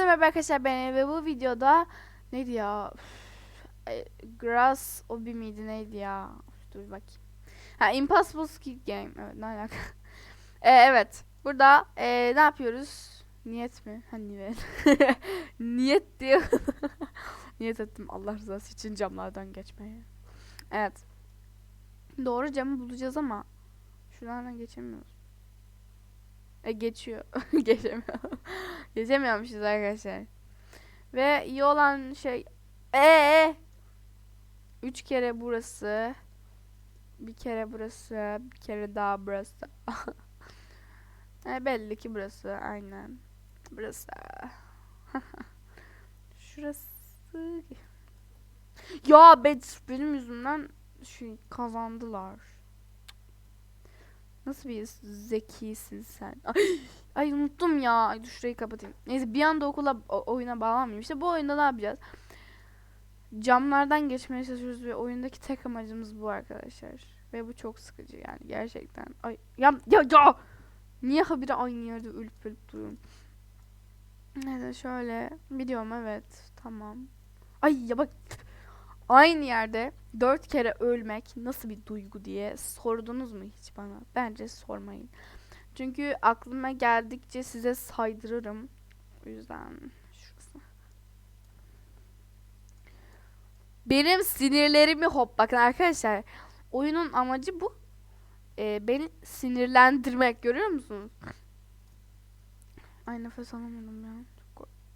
Hepinize merhaba arkadaşlar ben ve bu videoda neydi ya? E, Grass Obi miydi neydi ya? Dur bakayım. Ha Impossible Squid Game. Evet ne alaka? E, evet. Burada e, ne yapıyoruz? Niyet mi? Ha niyet. niyet diyor. niyet ettim Allah rızası için camlardan geçmeye. Evet. Doğru camı bulacağız ama şuradan geçemiyoruz. E geçiyor. Geçemiyor. Geçemiyormuşuz arkadaşlar. Ve iyi olan şey ee üç kere burası. Bir kere burası, bir kere daha burası. e, belli ki burası aynen. Burası. Şurası. Ya be, benim yüzümden şey kazandılar. Nasıl bir zekisin sen? Ay, ay unuttum ya. Ay dur şurayı kapatayım. Neyse bir anda okula oyuna bağlanmayayım. İşte bu oyunda ne yapacağız? Camlardan geçmeye çalışıyoruz ve oyundaki tek amacımız bu arkadaşlar. Ve bu çok sıkıcı yani gerçekten. Ay ya ya ya. Niye habire aynı yerde ölüp ölüp duruyorum? Neyse şöyle biliyorum evet tamam. Ay ya bak aynı yerde dört kere ölmek nasıl bir duygu diye sordunuz mu hiç bana? Bence sormayın. Çünkü aklıma geldikçe size saydırırım. O yüzden şurası. Benim sinirlerimi hop bakın arkadaşlar. Oyunun amacı bu. Ee, beni sinirlendirmek görüyor musunuz? Ay nefes alamadım ya.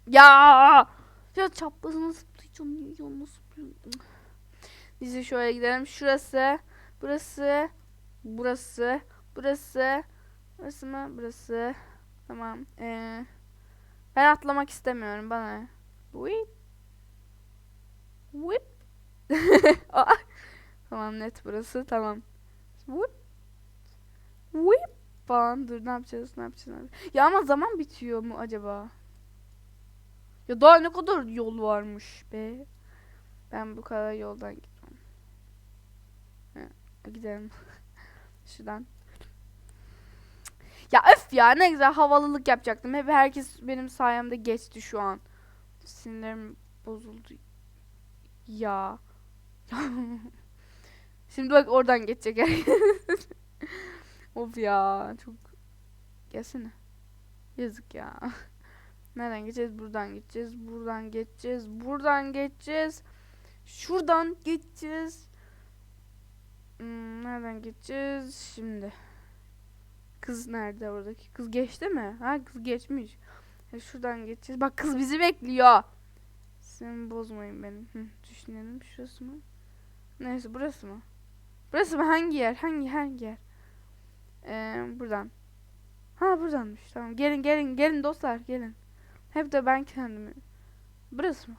Ya! Ya çaprazına zıplayacağım. Niye yanına Neyse şöyle gidelim. Şurası. Burası. Burası. Burası. Burası mı? Burası. Tamam. Ee, ben atlamak istemiyorum. Bana. Whip. Whip. Tamam net burası. Tamam. Whip. Whip. Falan. Dur ne yapacağız? Ne yapacağız? ne yapacağız? Ya ama zaman bitiyor mu acaba? Ya daha ne kadar yol varmış be. Ben bu kadar yoldan gitmem. Gidelim. Şuradan. Ya öf ya ne güzel havalılık yapacaktım. Hep herkes benim sayemde geçti şu an. Sinirlerim bozuldu. Ya. Şimdi bak oradan geçecek herkes. of ya çok. Gelsene. Yazık ya. Nereden geçeceğiz? Buradan geçeceğiz. Buradan geçeceğiz. Buradan geçeceğiz. Şuradan geçeceğiz. Hmm, nereden geçeceğiz? Şimdi. Kız nerede oradaki? Kız geçti mi? Ha kız geçmiş. Ya şuradan geçeceğiz. Bak kız bizi bekliyor. Sen bozmayın benim. Hı, düşünelim. Şurası mı? Neyse burası mı? Burası mı? Hangi yer? Hangi hangi yer? Ee, buradan. Ha buradanmış. Tamam. Gelin gelin gelin dostlar gelin. Hep de ben kendimi. Burası mı?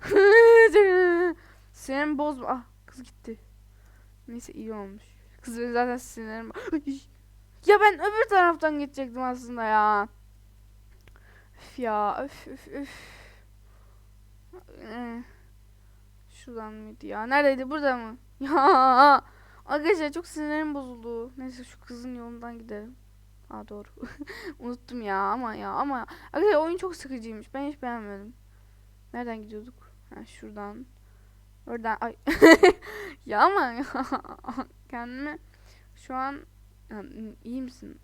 Sinirim bozma. Ah kız gitti. Neyse iyi olmuş. Kız benim zaten sinirim. ya ben öbür taraftan geçecektim aslında ya. Üf ya öf öf öf. Şuradan mıydı ya? Neredeydi? Burada mı? Ya arkadaşlar çok sinirim bozuldu. Neyse şu kızın yolundan gidelim. Aa doğru. Unuttum ya ama ya ama arkadaşlar oyun çok sıkıcıymış. Ben hiç beğenmedim. Nereden gidiyorduk? Ha şuradan. Oradan ay. ya ama kendimi şu an iyi misin?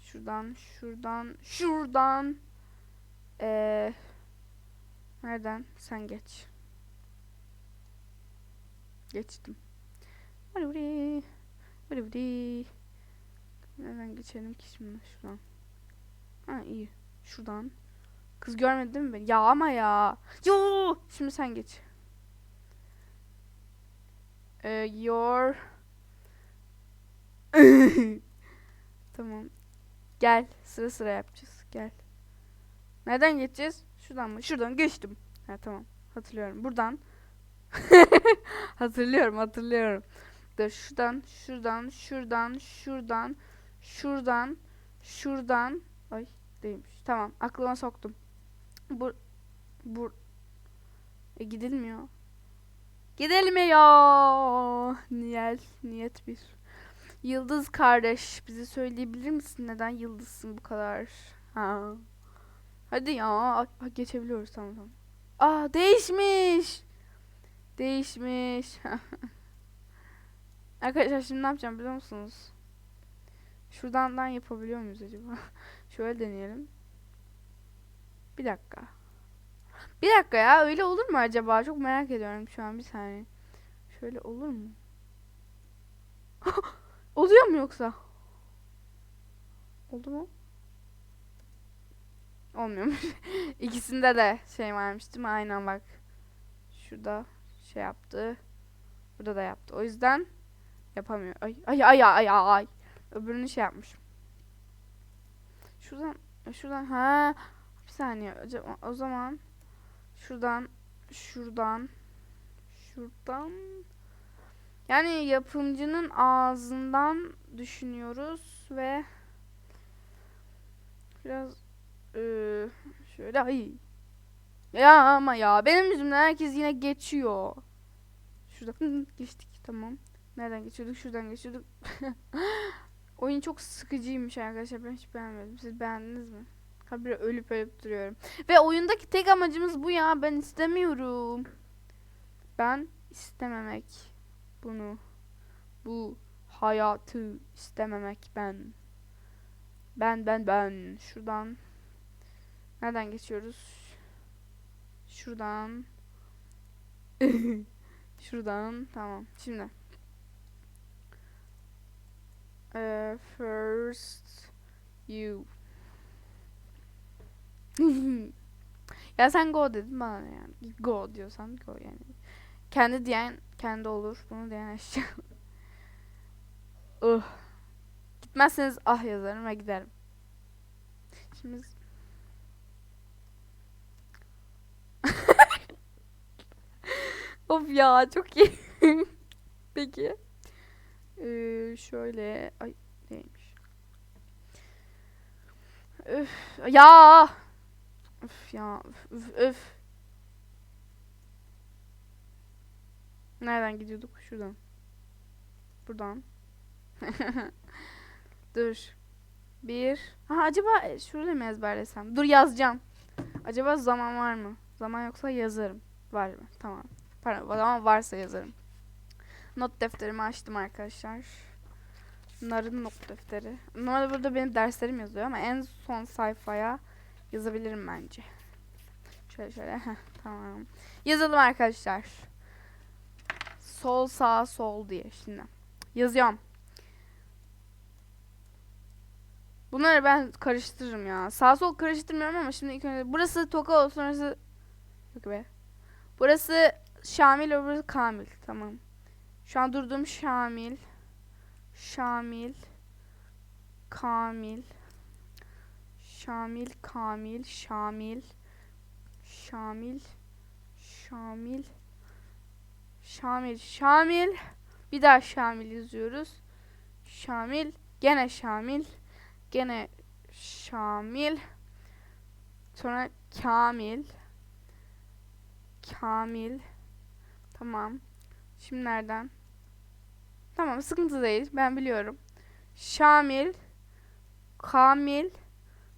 Şuradan, şuradan, şuradan. Ee, nereden? Sen geç. Geçtim. Nereden geçelim ki şimdi şuradan. Ha iyi. Şuradan. Kız görmedi değil mi beni? Ya ama ya. Yo! Şimdi sen geç. Ee, your Tamam. Gel. Sıra sıra yapacağız. Gel. Nereden geçeceğiz? Şuradan mı? Şuradan geçtim. Ha tamam. Hatırlıyorum. Buradan. hatırlıyorum, hatırlıyorum. Dur şuradan, şuradan, şuradan, şuradan, şuradan, şuradan. Ay değilmiş. Tamam. Aklıma soktum. Bu bu e, gidilmiyor. Gidilmiyor. Niyet, niyet bir. Yıldız kardeş, bize söyleyebilir misin neden yıldızsın bu kadar? Ha. Hadi ya. Geçebiliyoruz tamam tamam. Aa değişmiş. Değişmiş. Arkadaşlar şimdi ne yapacağım biliyor musunuz? Şuradan yapabiliyor muyuz acaba? Şöyle deneyelim. Bir dakika. Bir dakika ya öyle olur mu acaba? Çok merak ediyorum şu an bir saniye. Şöyle olur mu? Oluyor mu yoksa? Oldu mu? Olmuyormuş. İkisinde de şey varmış değil mi? Aynen bak. Şurada şey yaptı. Burada da yaptı. O yüzden yapamıyor. Ay ay ay ay ay. Öbürünü şey yapmış. Şuradan şuradan ha bir saniye. Acaba, o zaman şuradan şuradan şuradan yani yapımcının ağzından düşünüyoruz ve biraz eee, şöyle ay ya ama ya benim yüzümden herkes yine geçiyor. Şurada geçtik tamam. Nereden geçiyorduk? Şuradan geçiyorduk. Oyun çok sıkıcıymış arkadaşlar. Ben hiç beğenmedim. Siz beğendiniz mi? Habire ölüp ölüp duruyorum. Ve oyundaki tek amacımız bu ya. Ben istemiyorum. Ben istememek. Bunu. Bu hayatı istememek ben. Ben ben ben. Şuradan. Nereden geçiyoruz? Şuradan. Şuradan. Tamam. Şimdi. Ee, first you. Ya sen go dedin bana yani. Go diyorsan go yani. Kendi diyen kendi olur. Bunu diyen eşya. Ugh. Gitmezseniz ah yazarım ve giderim. Şimdi Of ya çok iyi. Peki. Ee, şöyle ay neymiş? Öf ya. Öf ya öf. öf. Nereden gidiyorduk? Şuradan. Buradan. Dur. Bir. Ha acaba e, şurada mı ezberlesem? Dur yazacağım. Acaba zaman var mı? Zaman yoksa yazarım. Var mı? Tamam. Pardon, zaman varsa yazarım. Not defterimi açtım arkadaşlar. Bunların not defteri. Normalde burada benim derslerim yazıyor ama en son sayfaya yazabilirim bence. Şöyle şöyle. heh, tamam. Yazalım arkadaşlar. Sol sağ sol diye şimdi. Yazıyorum. Bunları ben karıştırırım ya. Sağ sol karıştırmıyorum ama şimdi ilk önce burası toka olsun orası yok be. Burası Şamil öbürü Kamil. Tamam. Şu an durduğum Şamil. Şamil. Kamil. Şamil, Kamil, Şamil. Şamil. Şamil. Şamil, Şamil. Bir daha Şamil yazıyoruz. Şamil, gene Şamil. Gene Şamil. Sonra Kamil. Kamil. Tamam. Şimdi nereden? Tamam sıkıntı değil. Ben biliyorum. Şamil. Kamil.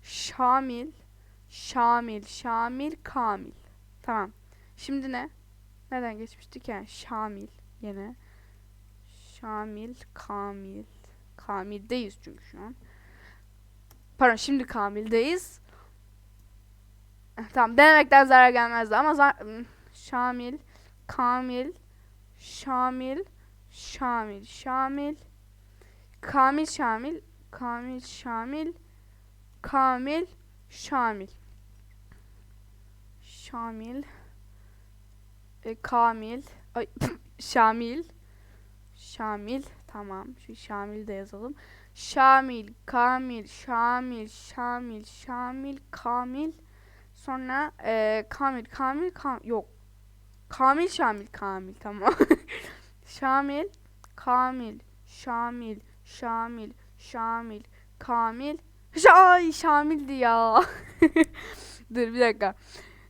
Şamil. Şamil. Şamil. Kamil. Tamam. Şimdi ne? Nereden geçmiştik yani? Şamil. Yine. Şamil. Kamil. Kamil'deyiz çünkü şu an. Pardon şimdi Kamil'deyiz. Tamam denemekten zarar gelmezdi ama zar- hmm, Şamil, Kamil, Şamil, Şamil, Şamil, Kamil, Şamil, Kamil, Şamil, Kamil, Şamil, Şamil, e, Kamil, ay, Şamil, Şamil, tamam şu Şamil de yazalım. Şamil, Kamil, Şamil, Şamil, Şamil, Kamil, sonra e, Kamil, Kamil, Kam yok. Kamil, Şamil, Kamil tamam. Şamil, Kamil, Şamil, Şamil, Şamil, Kamil. Ay Şamil'di ya. Dur bir dakika.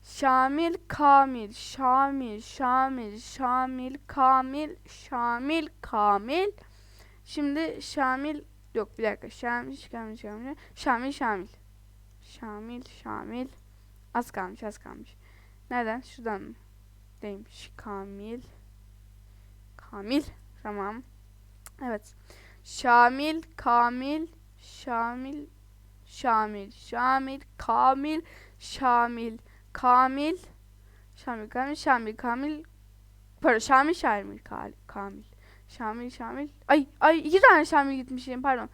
Şamil, Kamil, Şamil, Şamil, Şamil, Kamil, Şamil, Kamil. Şimdi Şamil yok bir dakika. Şamil, Şamil, Şamil, Şamil, Şamil. Şamil, Şamil. Az kalmış, az kalmış. Nereden? Şuradan mı? Değilmiş. Kamil. Kamil. Tamam. Evet. Şamil, Kamil, Şamil, Şamil, Şamil, Kamil, Şamil, Kamil, Şamil, Kamil, Şamil, Kamil, pardon, Şamil, Şamil, Ka- Kamil, Şamil, Şamil, ay, ay iki tane Şamil gitmişim, pardon.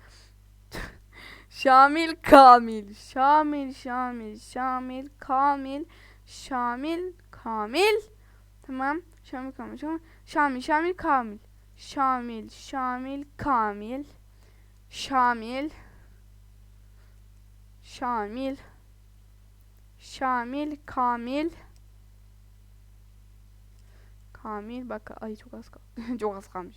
Şamil, Kamil, Şamil, Şamil, Şamil, Kamil, Şamil, Kamil, tamam, Şamil, Kamil, Şamil, Şamil, Şamil, Kamil, Şamil, Şamil, Kamil, Şamil, Şamil, Kamil, Kamil, bak ay çok az kaldı. çok az kalmış.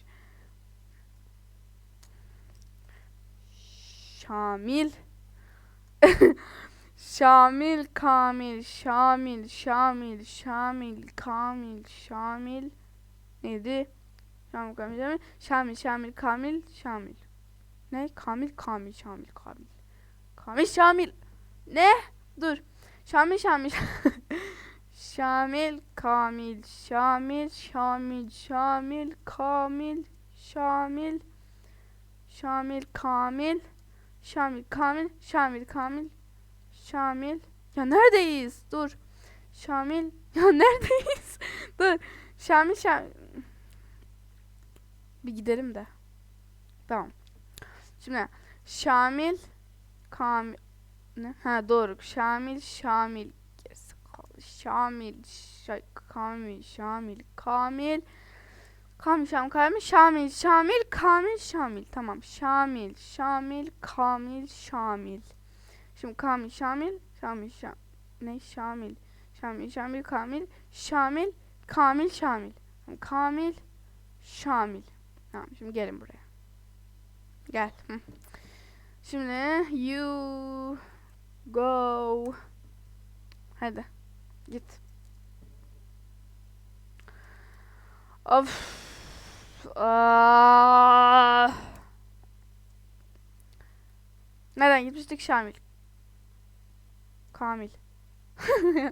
Şamil, Şamil, Kamil, Şamil, Şamil, Şamil, Kamil, Şamil, neydi? Şamil, Kamil, Şamil, Şamil, Şamil, Kamil, Şamil. Ne? Kamil, Kamil, Şamil, Kamil. Kamil, Şamil. Ne? Dur. Şamil, Şamil. Şamil, Kamil, Şamil, Şamil, Şamil, Kamil, Şamil, Şamil, Kamil, Şamil, Kamil, Şamil, Kamil, Şamil. Ya neredeyiz? Dur. Şamil. Ya neredeyiz? Dur. Şamil, Şamil. Bir gidelim de. Tamam. Şimdi Şamil Kamil ne? Ha doğru. Şamil Şamil. Şamil Şa- Kamil Şamil Kamil Kamil Şamil Kamil Şamil Şamil Kamil Şamil tamam Şamil Şamil Kamil Şamil Şimdi Kamil Şamil Şamil Şamil ne Şamil Şamil Şamil Kamil Şamil Kamil Şamil Kamil Şamil Tamam şimdi gelin buraya. Gel. Hı. Şimdi you go. Hadi. Git. Of. Ah. Nereden gitmiştik Şamil? Kamil.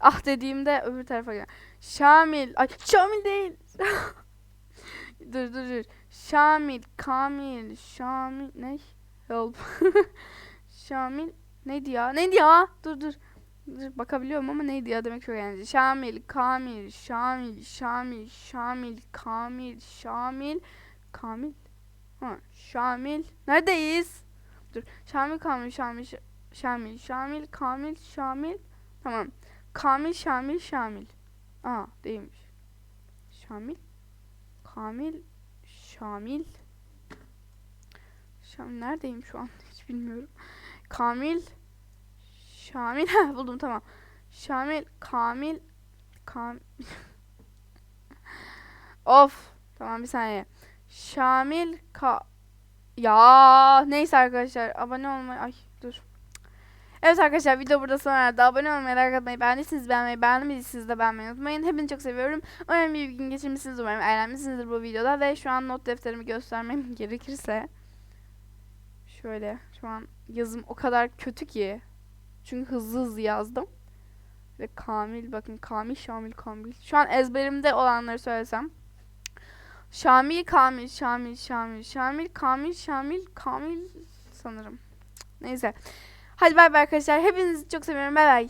ah dediğimde öbür tarafa gel. Şamil. Ay Şamil değil. dur dur dur. Şamil, Kamil, Şamil ne? Help. Şamil neydi ya? Neydi ya? Dur dur. Dur bakabiliyorum ama neydi ya demek çok önemli. Şamil, Kamil, Şamil, Şamil, Şamil, Kamil, Şamil, Kamil. Ha, Şamil. Neredeyiz? Dur. Şamil, Kamil, Şamil, Şamil, Şamil, Kamil, Şamil. Tamam. Kamil, Şamil, Şamil. Aa, değilmiş. Şamil, Kamil, Şamil. Şamil neredeyim şu an? Hiç bilmiyorum. Kamil. Şamil. Heh, buldum tamam. Şamil. Kamil. Kam. of. Tamam bir saniye. Şamil. Ka. Ya neyse arkadaşlar abone olmayı ay dur. Evet arkadaşlar video burada sona erdi. Abone olmayı, like atmayı, beğendiyseniz beğenmeyi, beğenmediyseniz de beğenmeyi unutmayın. Hepinizi çok seviyorum. Umarım bir gün geçirmişsiniz. Umarım eğlenmişsinizdir bu videoda. Ve şu an not defterimi göstermem gerekirse. Şöyle şu an yazım o kadar kötü ki. Çünkü hızlı hızlı yazdım. Ve Kamil bakın Kamil Şamil Kamil. Şu an ezberimde olanları söylesem. Şamil Kamil Şamil Şamil Şamil Kamil Şamil Kamil sanırım. Neyse. Hadi bay bay arkadaşlar. Hepinizi çok seviyorum. Bay bay.